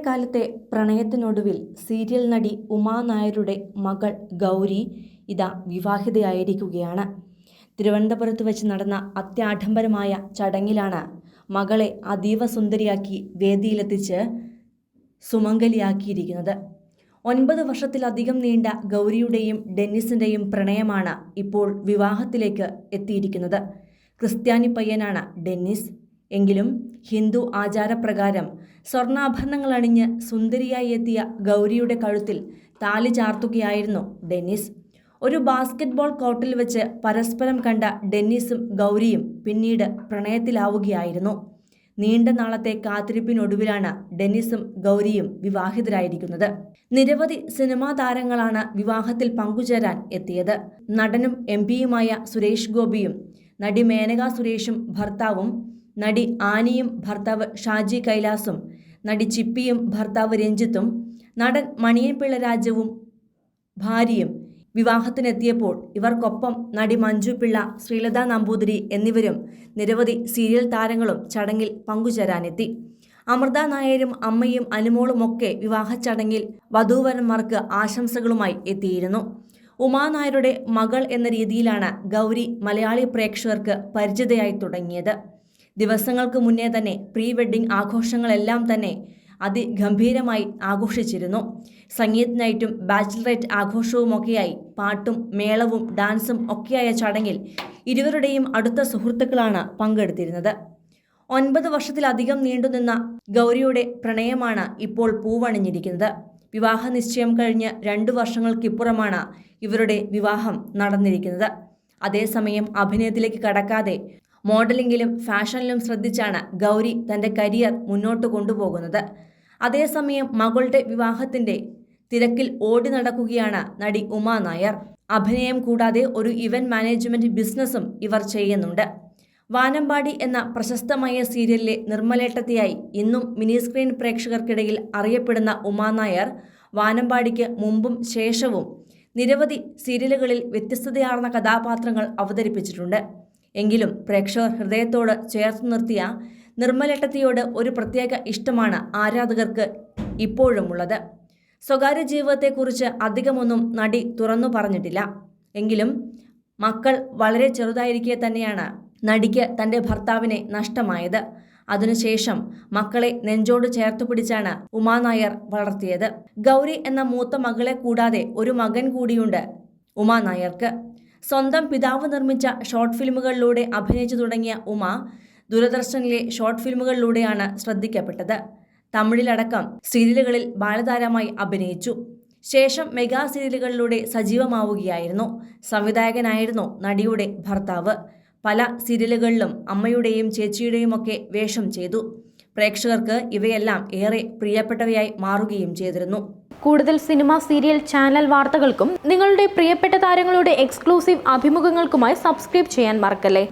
ഏറെക്കാലത്തെ പ്രണയത്തിനൊടുവിൽ serial നടി ഉമാ നായരുടെ മകൾ ഗൗരി ഇതാ വിവാഹിതയായിരിക്കുകയാണ്. തിരുവനന്തപുരത്ത് വെച്ച് നടന്ന അത്യാഡംബരമായ ചടങ്ങിലാണ് മകളെ അതീവ സുന്ദരിയാക്കി വേദിയിലെത്തിച്ച് സുമംഗലിയാക്കിയിരിക്കുന്നത്. ഒൻപത് വർഷത്തിലധികം നീണ്ട ഗൗരിയുടെയും ഡെന്നിസിന്റെയും പ്രണയമാണ് ഇപ്പോൾ വിവാഹത്തിലേക്ക് എത്തിയിരിക്കുന്നത്. ക്രിസ്ത്യാനി പയ്യനാണ് ഡെന്നിസ്. എങ്കിലും ഹിന്ദു ആചാരപ്രകാരം സ്വർണാഭരണങ്ങൾ അണിഞ്ഞ് സുന്ദരിയായി എത്തിയ ഗൗരിയുടെ കഴുത്തിൽ താലി ചാർത്തുകയായിരുന്നു ഡെന്നിസ്. ഒരു ബാസ്കറ്റ്ബോൾ കോർട്ടിൽ വെച്ച് പരസ്പരം കണ്ട ഡെന്നിസും ഗൗരിയും പിന്നീട് പ്രണയത്തിലാവുകയായിരുന്നു. നീണ്ട നാളത്തെ കാത്തിരിപ്പിനൊടുവിലാണ് ഡെന്നിസും ഗൗരിയും വിവാഹിതരായിരിക്കുന്നത്. നിരവധി സിനിമാ താരങ്ങളാണ് വിവാഹത്തിൽ പങ്കുചേരാൻ എത്തിയത്. നടനും എം പിയുമായ സുരേഷ് ഗോപിയും നടി മേനക സുരേഷും ഭർത്താവും നടി ആനിയും ഭർത്താവ് ഷാജി കൈലാസും നടി ചിപ്പിയും ഭർത്താവ് രഞ്ജിത്തും നടൻ മണിയൻപിള്ള രാജവും ഭാര്യയും വിവാഹത്തിനെത്തിയപ്പോൾ ഇവർക്കൊപ്പം നടി മഞ്ജു പിള്ള ശ്രീലത നമ്പൂതിരി എന്നിവരും നിരവധി സീരിയൽ താരങ്ങളും ചടങ്ങിൽ പങ്കുചേരാനെത്തി. അമൃത നായരും അമ്മയും അനുമോളുമൊക്കെ വിവാഹ ചടങ്ങിൽ വധൂവരന്മാർക്ക് ആശംസകളുമായി എത്തിയിരുന്നു. ഉമാനായരുടെ മകൾ എന്ന രീതിയിലാണ് ഗൗരി മലയാളി പ്രേക്ഷകർക്ക് പരിചിതയായി തുടങ്ങിയത്. ദിവസങ്ങൾക്ക് മുന്നേ തന്നെ പ്രീ വെഡ്ഡിംഗ് ആഘോഷങ്ങളെല്ലാം തന്നെ അതിഗംഭീരമായി ആഘോഷിച്ചിരുന്നു. സംഗീത് നൈറ്റും ബാച്ചിലറേറ്റ് ആഘോഷവുമൊക്കെയായി പാട്ടും മേളവും ഡാൻസും ഒക്കെയായ ചടങ്ങിൽ ഇരുവരുടെയും അടുത്ത സുഹൃത്തുക്കളാണ് പങ്കെടുത്തിരുന്നത്. ഒൻപത് വർഷത്തിലധികം നീണ്ടുനിന്ന ഗൗരിയുടെ പ്രണയമാണ് ഇപ്പോൾ പൂവണിഞ്ഞിരിക്കുന്നത്. വിവാഹ നിശ്ചയം കഴിഞ്ഞ് രണ്ടു വർഷങ്ങൾക്കിപ്പുറമാണ് ഇവരുടെ വിവാഹം നടന്നിരിക്കുന്നത്. അതേസമയം അഭിനയത്തിലേക്ക് കടക്കാതെ മോഡലിംഗിലും ഫാഷനിലും ശ്രദ്ധിച്ചാണ് ഗൗരി തന്റെ കരിയർ മുന്നോട്ട് കൊണ്ടുപോകുന്നത്. അതേസമയം മകളുടെ വിവാഹത്തിന്റെ തിരക്കിൽ ഓടി നടക്കുകയാണ് നടി ഉമാ നായർ. അഭിനയം കൂടാതെ ഒരു ഇവന്റ് മാനേജ്മെന്റ് ബിസിനസ്സും ഇവർ ചെയ്യുന്നുണ്ട്. വാനമ്പാടി എന്ന പ്രശസ്തമായ സീരിയലിലെ നിർമ്മലേട്ടത്തെയായി ഇന്നും മിനി സ്ക്രീൻ പ്രേക്ഷകർക്കിടയിൽ അറിയപ്പെടുന്ന ഉമാ നായർ വാനമ്പാടിക്ക് മുമ്പും ശേഷവും നിരവധി സീരിയലുകളിൽ വ്യത്യസ്തതയാർന്ന കഥാപാത്രങ്ങൾ അവതരിപ്പിച്ചിട്ടുണ്ട്. എങ്കിലും പ്രേക്ഷകർ ഹൃദയത്തോട് ചേർത്ത് നിർത്തിയ നിർമ്മലട്ടത്തിയോട് ഒരു പ്രത്യേക ഇഷ്ടമാണ് ആരാധകർക്ക് ഇപ്പോഴുമുള്ളത്. സ്വകാര്യ ജീവിതത്തെക്കുറിച്ച് അധികമൊന്നും നടി തുറന്നു പറഞ്ഞിട്ടില്ല. എങ്കിലും മക്കൾ വളരെ ചെറുതായിരിക്കെ തന്നെയാണ് നടിക്ക് തന്റെ ഭർത്താവിനെ നഷ്ടമായത്. അതിനുശേഷം മക്കളെ നെഞ്ചോട് ചേർത്ത് പിടിച്ചാണ് ഉമാനായർ വളർത്തിയത്. ഗൗരി എന്ന മൂത്ത മകളെ കൂടാതെ ഒരു മകൻ കൂടിയുണ്ട് ഉമാ നായർക്ക്. സ്വന്തം പിതാവ് നിർമ്മിച്ച ഷോർട്ട് ഫിലിമുകളിലൂടെ അഭിനയിച്ചു തുടങ്ങിയ ഉമ ദൂരദർശനിലെ ഷോർട്ട് ഫിലിമുകളിലൂടെയാണ് ശ്രദ്ധിക്കപ്പെട്ടത്. തമിഴിലടക്കം സീരിയലുകളിൽ ബാലതാരമായി അഭിനയിച്ചു. ശേഷം മെഗാ സീരിയലുകളിലൂടെ സജീവമാവുകയായിരുന്നു. സംവിധായകനായിരുന്നു നടിയുടെ ഭർത്താവ്. പല സീരിയലുകളിലും അമ്മയുടെയും ചേച്ചിയുടെയുമൊക്കെ വേഷം ചെയ്തു. പ്രേക്ഷകർക്ക് ഇവയെല്ലാം ഏറെ പ്രിയപ്പെട്ടവയായി മാറുകയും ചെയ്തിരുന്നു. കൂടുതൽ സിനിമ സീരിയൽ ചാനൽ വാർത്തകൾക്കും നിങ്ങളുടെ പ്രിയപ്പെട്ട താരങ്ങളുടെ എക്സ്ക്ലൂസീവ് അഭിമുഖങ്ങൾക്കുമായി സബ്സ്ക്രൈബ് ചെയ്യാൻ മറക്കല്ലേ?